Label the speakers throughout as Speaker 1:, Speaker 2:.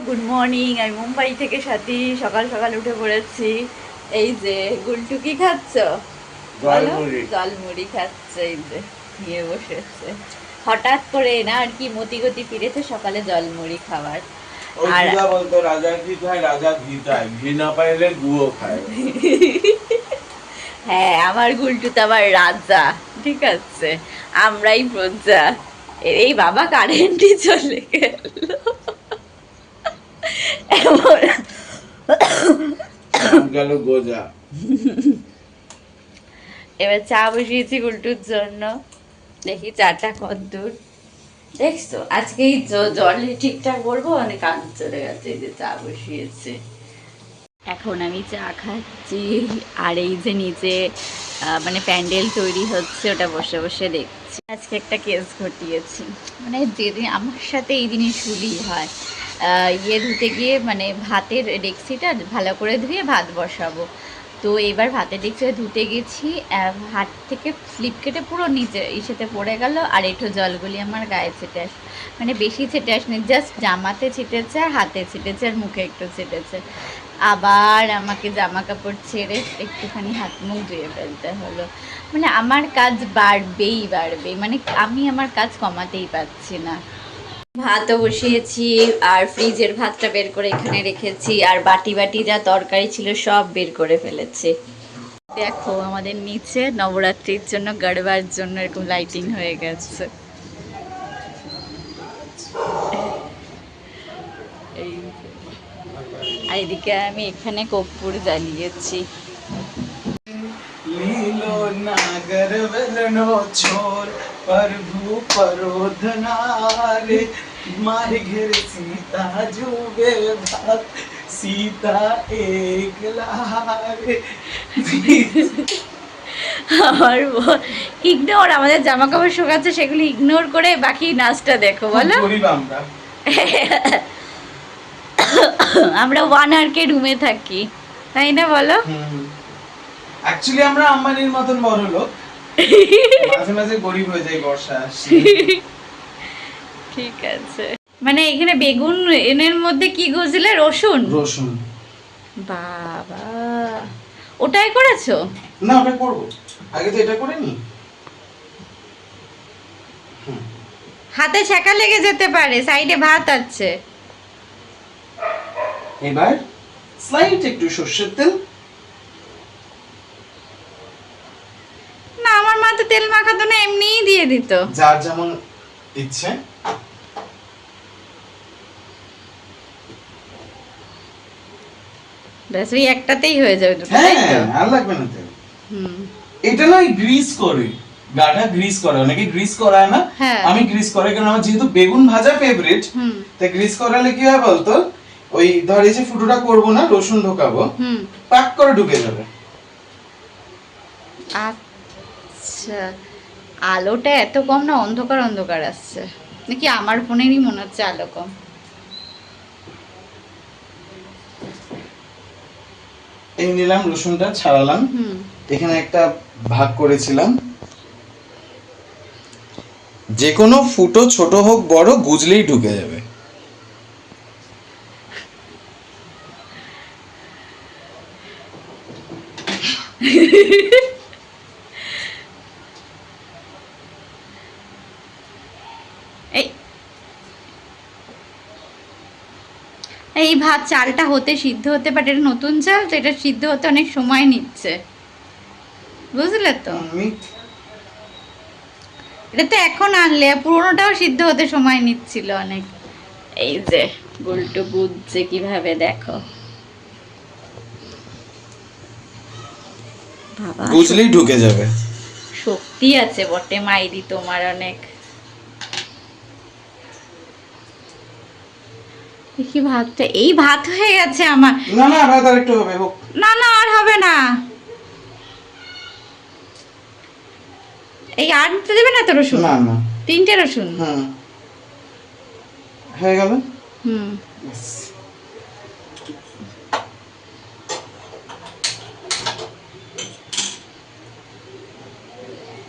Speaker 1: Good morning আমি মুম্বাই থেকে সাথী সকাল সকাল উঠে পড়েছি। এই যে গুলটু কি খাচ্ছ?
Speaker 2: জলমুড়ি।
Speaker 1: খাচ্ছে এই যে নিয়ে বসেছে। হঠাৎ করে না আর কি মতি গতি ফিরেছে সকালে জলমুড়ি খাবার।
Speaker 2: ওই
Speaker 1: আর-
Speaker 2: বলতো রাজা ঘি খায়? রাজা ঘি খায়। ঘি না পাইলে গুও খায়।
Speaker 1: হ্যাঁ আমার গুলটু তো আবার রাজা ঠিক আছে। আমরাই প্রজা। এই বাবা কারেন্টই চলে গেল। এবার চা বসিয়েছি জন্য। দেখি চাটা আজকে এই ঠিকঠাক অনেক চলে গেছে যে চা বসিয়েছে। এখন আমি চা খাচ্ছি। আর এই যে নিচে মানে প্যান্ডেল তৈরি হচ্ছে, ওটা বসে বসে দেখছি। আজকে একটা কেস ঘটিয়েছি। মানে যেদিন আমার সাথে এই জিনিসগুলি হয় ইয়ে ধুতে গিয়ে মানে ভাতের ডেক্সিটা ভালো করে ধুয়ে ভাত বসাবো। তো এবার ভাতের ডেক্সিটা ধুতে গেছি হাত থেকে স্লিপ কেটে পুরো নিচে ইসেতে পড়ে গেল আর একটু জলগুলি আমার গায়ে ছেটে আস মানে বেশি ছেটে আসেনি জাস্ট জামাতে ছিটেছে আর হাতে ছিটেছে আর মুখে একটু ছিটেছে। আবার আমাকে জামা কাপড় ছেড়ে একটুখানি হাত মুখ ধুয়ে ফেলতে হলো। মানে আমার কাজ বাড়বেই বাড়বে মানে আমি আমার কাজ কমাতেই পারছি না। ভাতও বসিয়েছি, আর ফ্রিজের ভাতটা বের করে এখানে রেখেছি, আর বাটি বাটি যা তরকারি ছিল সব বের করে ফেলেছি। দেখো, আমাদের নিচে নবরাত্রির জন্য, গড়বার জন্য এরকম লাইটিং হয়ে গেছে। এদিকে আমি এখানে কর্পূর জ্বালিয়েছি।
Speaker 2: নীল নাগর বেলনো પ્રભુ પરોધનારે મારે ઘેર સીતા જુબે ભાત સીતા એકલારે
Speaker 1: আমার ইগনোর আমাদের জামা কাপড় শোকাচ্ছে সেগুলি ইগনোর করে বাকি নাচটা দেখো বলো।
Speaker 2: আমরা।
Speaker 1: ওয়ান আর কে রুমে থাকি তাই না বলো?
Speaker 2: অ্যাকচুয়ালি আমরা আম্বানির মতন বড় লোক মাঝে মাঝে গরিব হয়ে যাই বর্ষা
Speaker 1: ঠিক আছে। মানে এখানে বেগুন এনের মধ্যে কি গজলে রসুন?
Speaker 2: রসুন।
Speaker 1: বাবা। ওটাই করেছ?
Speaker 2: না ওটা করব। আগে তো এটা করে নি।
Speaker 1: হাতে ছ্যাঁকা লেগে যেতে পারে সাইডে ভাত আছে।
Speaker 2: এবার স্লাইট একটু সর্ষের তেল
Speaker 1: না আমার মা তো তেল মাখাতো না এমনিই দিয়ে দিত।
Speaker 2: যার যেমন ইচ্ছে।
Speaker 1: ব্যাস ওই একটাতেই হয়ে যাবে
Speaker 2: হ্যাঁ আর লাগবে না তেল।
Speaker 1: হুম।
Speaker 2: এটা নয় গ্রিস করে। গাটা গ্রিস করে অনেকে গ্রিস করায় না।
Speaker 1: হ্যাঁ।
Speaker 2: আমি গ্রিস করে কারণ আমার যেহেতু বেগুন ভাজা ফেভারিট
Speaker 1: হুম।
Speaker 2: তাই গ্রিস করালে কি হয় বলতো? ওই ধর এই যে ফুটোটা করব না রসুন ঢোকাবো
Speaker 1: হুম।
Speaker 2: পাক করে ঢুকে যাবে।
Speaker 1: আচ্ছা আলোটা এত কম না অন্ধকার অন্ধকার আসছে। নাকি আমার ফোনেরই মনে হচ্ছে আলো কম?
Speaker 2: এই নিলাম রসুনটা ছাড়ালাম। এখানে একটা ভাগ করেছিলাম। যে কোনো ফুটো ছোট হোক বড় গুজলেই ঢুকে যাবে।
Speaker 1: এই ভাত চালটা হতে সিদ্ধ হতে বাট এটা নতুন চাল তো এটা সিদ্ধ হতে অনেক সময় নিচ্ছে। বুঝলে তো? এটা তো এখন আনলে পুরোনোটাও সিদ্ধ হতে সময় নিচ্ছিল অনেক। এই যে গুলটু বুঝছে কীভাবে দেখো। বাবা
Speaker 2: গুজলেই ঢুকে যাবে।
Speaker 1: শক্তি আছে বটে মাইরি তোমার অনেক। দেখি ভাতটা এই ভাত হয়ে গেছে আমার।
Speaker 2: না না ভাত আর একটু হবে হোক।
Speaker 1: না না আর হবে না। এই আর দিতে দেবে না তো রসুন?
Speaker 2: না না।
Speaker 1: তিনটে রসুন?
Speaker 2: হুম হয়ে গেল?
Speaker 1: হুম।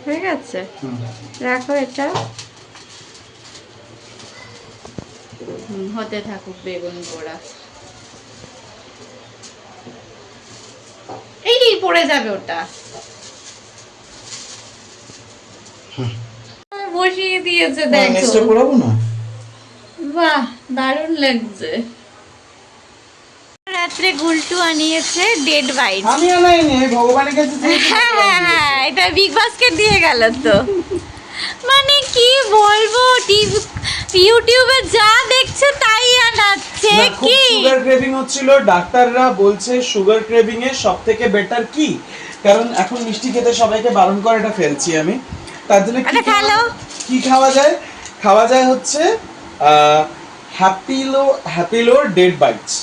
Speaker 1: হয়ে গেছে? রাখো এটা হুম, হতে থাকুক বেগুন পোড়া এই পড়ে যাবে ওটা। বসিয়ে দিয়েছে দেখো।
Speaker 2: পড়াবো না?
Speaker 1: বাহ দারুণ লাগছে। রাত্রে গুলটু আনিয়েছে ডেড বাইট
Speaker 2: আমি আনাইনি ভগবানের কাছে
Speaker 1: হ্যাঁ হ্যাঁ হ্যাঁ এটা বিগ বাস্কেট দিয়ে গেল তো। মানে কি বলব টিভি ইউটিউবে যা দেখছে তাই আনাচ্ছে কি?
Speaker 2: সুগার ক্রেভিং হচ্ছিল ডাক্তাররা বলছে সুগার ক্রেভিং এর সব থেকে বেটার কি? কারণ এখন মিষ্টি খেতে সবাইকে বারণ করে এটা ফেলছি আমি। তার জন্য কি
Speaker 1: আরে
Speaker 2: খাওয়া- কি খাওয়া যায়? খাওয়া যায় হচ্ছে হ্যাপিলো হ্যাপিলোর ডেড বাইটস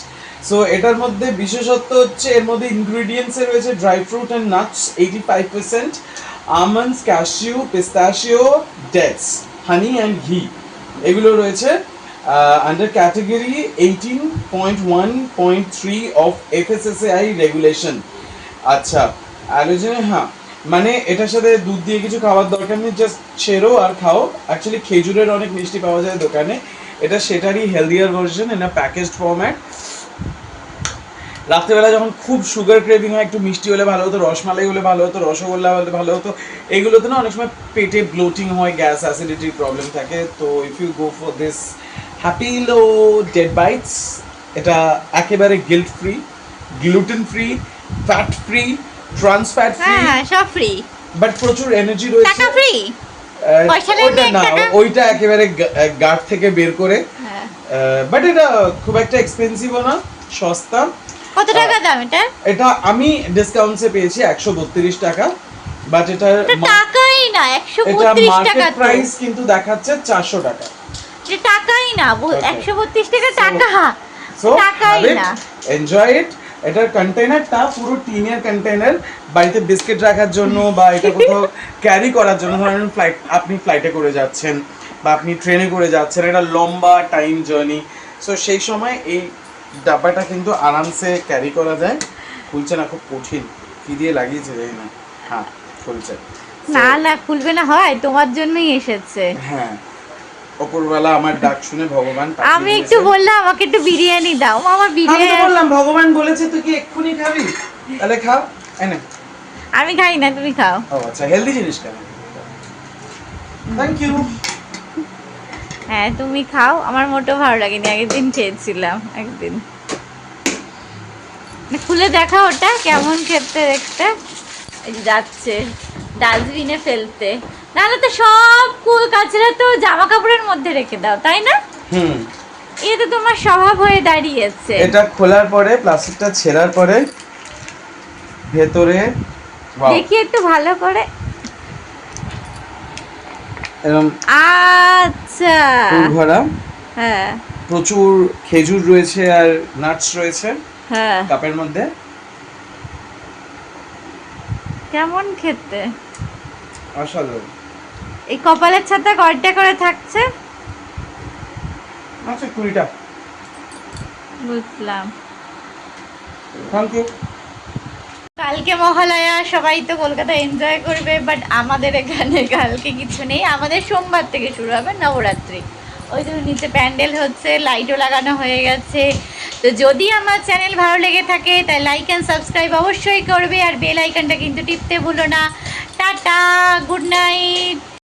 Speaker 2: সো এটার মধ্যে বিশেষত্ব হচ্ছে এর মধ্যে ইনগ্রেডিয়েন্টস রয়েছে dry fruit and nuts eighty five percent almonds cashew pistachio dates honey and ghee এগুলো রয়েছে under category eighteen point one point three of FSSAI regulation আচ্ছা অ্যালোজেনে হ্যাঁ মানে এটার সাথে দুধ দিয়ে কিছু খাওয়ার দরকার নেই জাস্ট ছেড়ো আর খাও। অ্যাকচুয়ালি খেজুরের অনেক মিষ্টি পাওয়া যায় দোকানে। এটা সেটারই হেলদিয়ার ভার্সন এটা প্যাকেজড ফরম্যাট রাত্রেবেলা যখন খুব সুগার ক্রেভিং হয় একটু মিষ্টি হলে ভালো হতো রসমালাই হলে ভালো হতো রসগোল্লা হলে ভালো হতো এগুলোতে না অনেক সময় পেটে ব্লোটিং হয় গ্যাস অ্যাসিডিটির প্রবলেম থাকে। তো if you go for this Happilo date bites এটা একেবারে guilt free gluten free fat free trans fat free
Speaker 1: হ্যাঁ হ্যাঁ সব ফ্রি
Speaker 2: বাট প্রচুর এনার্জি রয়েছে।
Speaker 1: টাকা ফ্রি
Speaker 2: ওইটা না ওইটা একেবারে গার্ড থেকে বের করে।
Speaker 1: হ্যাঁ।
Speaker 2: বাট এটা খুব একটা এক্সপেন্সিভও না সস্তা।
Speaker 1: কত টাকা দাম এটা?
Speaker 2: এটা আমি ডিসকাউন্টসে পেয়েছি একশো বত্রিশ টাকা বাট
Speaker 1: এটা টাকাই না একশো
Speaker 2: এটা
Speaker 1: বত্রিশ টাকা
Speaker 2: মার্কেট প্রাইস কিন্তু দেখাচ্ছে চারশো টাকা।
Speaker 1: এটা টাকাই না
Speaker 2: Okay.
Speaker 1: একশো বত্রিশ টাকা টাকা। টাকাই না।
Speaker 2: এনজয় ইট এটার কন্টেনারটা পুরো টিনের কন্টেনার বাড়িতে বিস্কিট রাখার জন্য বা এটা কোথাও ক্যারি করার জন্য। ধরেন ফ্লাইট আপনি ফ্লাইটে করে যাচ্ছেন বা আপনি ট্রেনে করে যাচ্ছেন এটা লম্বা টাইম জার্নি সো সেই সময় এই ডাব্বাটা কিন্তু আরামসে ক্যারি করা যায়। খুলছে না খুব কঠিন। কি দিয়ে লাগিয়েছে জানি না। হ্যাঁ খুলছে।
Speaker 1: না না খুলবে না হয় তোমার জন্যই এসেছে।
Speaker 2: হ্যাঁ ওপরবেলা আমার ডাক শুনে ভগবান
Speaker 1: আমি একটু বললাম আমাকে একটু বিরিয়ানি দাও। আমার
Speaker 2: আমি
Speaker 1: বিরিয়ানি
Speaker 2: বললাম ভগবান বলেছে তুই কি এক্ষুনি খাবি? তাহলে খাও এনে
Speaker 1: আমি খাই না তুমি খাও।
Speaker 2: ও আচ্ছা হেলদি জিনিস কেন? থ্যাংক ইউ
Speaker 1: হ্যাঁ তুমি খাও। আমার মোটেও ভালো লাগেনি আগের দিন খেয়েছিলাম একদিন। মানে খুলে দেখা ওটা কেমন খেতে দেখতে। যাচ্ছে ডাস্টবিনে ফেলতে। নাহলে তো সব কুল কাচরা তো জামা কাপড়ের মধ্যে রেখে দাও তাই না?
Speaker 2: হুম।
Speaker 1: এ তো তোমার স্বভাব হয়ে দাঁড়িয়েছে।
Speaker 2: এটা খোলার পরে প্লাস্টিকটা ছেঁড়ার পরে ভেতরে
Speaker 1: দেখি একটু ভালো করে।
Speaker 2: এরকম
Speaker 1: আচ্ছা।
Speaker 2: ফুল ভরা
Speaker 1: হ্যাঁ।
Speaker 2: প্রচুর খেজুর রয়েছে আর নাটস রয়েছে
Speaker 1: হ্যাঁ।
Speaker 2: কাপের মধ্যে।
Speaker 1: কেমন খেতে?
Speaker 2: অসাধারণ।
Speaker 1: এই কপালের ছাতা কয়টা করে থাকছে?
Speaker 2: আচ্ছা কুড়িটা।
Speaker 1: বুঝলাম।
Speaker 2: থ্যাংক ইউ
Speaker 1: কালকে মহালয়া, সবাই তো কলকাতা এনজয় করবে বাট আমাদের এখানে কালকে কিছু নেই। আমাদের সোমবার থেকে শুরু হবে নবরাত্রি। ওই জন্য নিচে প্যান্ডেল হচ্ছে লাইটও লাগানো হয়ে গেছে। তো যদি আমার চ্যানেল ভালো লেগে থাকে তাই লাইক অ্যান্ড সাবস্ক্রাইব অবশ্যই করবে, আর বেল আইকনটা কিন্তু টিপতে ভুলো না। Tata good night